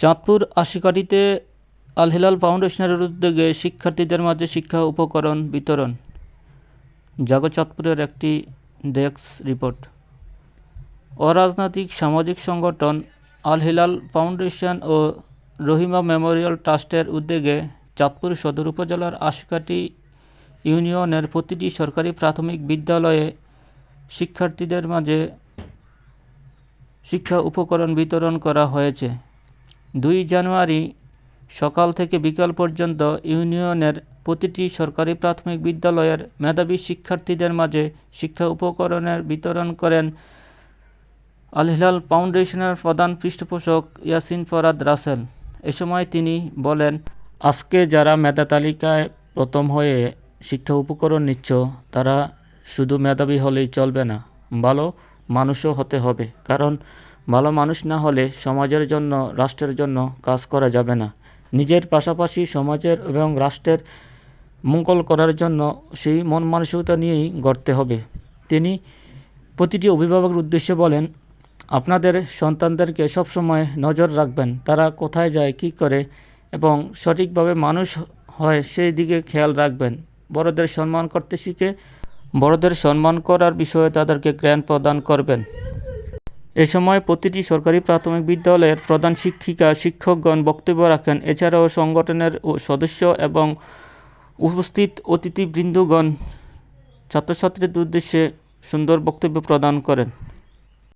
Chandpur আশিকাঠিতে Al Hilal ফাউন্ডেশনের উদ্যোগে শিক্ষার্থীদের মাঝে শিক্ষা উপকরণ বিতরণ। জাগো চাঁদপুরের একটি ডেস্ক রিপোর্ট। অরাজনৈতিক সামাজিক সংগঠন আল হিলাল ফাউন্ডেশন ও রহিমা মেমোরিয়াল ট্রাস্টের উদ্যোগে চাঁদপুর সদর উপজেলার আশিকাঠি ইউনিয়নের প্রতিটি সরকারি প্রাথমিক বিদ্যালয়ে শিক্ষার্থীদের মাঝে শিক্ষা উপকরণ বিতরণ করা হয়েছে। দুই জানুয়ারি সকাল থেকে বিকাল পর্যন্ত ইউনিয়নের প্রতিটি সরকারি প্রাথমিক বিদ্যালয়ের মেধাবী শিক্ষার্থীদের মাঝে শিক্ষা উপকরণের বিতরণ করেন আল হিলাল ফাউন্ডেশনের প্রধান পৃষ্ঠপোষক ইয়াসিন ফরাদ রাসেল। এ সময় তিনি বলেন, আজকে যারা মেধা তালিকায় প্রথম হয়ে শিক্ষা উপকরণ নিচ্ছ, তারা শুধু মেধাবী হলেই চলবে না, ভালো মানুষও হতে হবে। কারণ ভালো মানুষ না হলে সমাজের জন্য, রাষ্ট্রের জন্য কাজ করা যাবে না। নিজের পাশাপাশি সমাজের এবং রাষ্ট্রের মঙ্গল করার জন্য সেই মন মানসিকতা নিয়েই গড়তে হবে। তিনি প্রতিটি অভিভাবকের উদ্দেশ্যে বলেন, আপনাদের সন্তানদেরকে সবসময় নজর রাখবেন, তারা কোথায় যায়, কী করে এবং সঠিকভাবে মানুষ হয় সেই দিকে খেয়াল রাখবেন। বড়দের সম্মান করতে শিখে বড়দের সম্মান করার বিষয়ে তাদেরকে জ্ঞান প্রদান করবেন। এ সময় প্রতিটি সরকারি প্রাথমিক বিদ্যালয়ের প্রধান শিক্ষিকা, শিক্ষকগণ বক্তব্য রাখেন। এছাড়াও সংগঠনের সদস্য এবং উপস্থিত অতিথিবৃন্দগণ ছাত্রছাত্রীদের উদ্দেশ্যে সুন্দর বক্তব্য প্রদান করেন।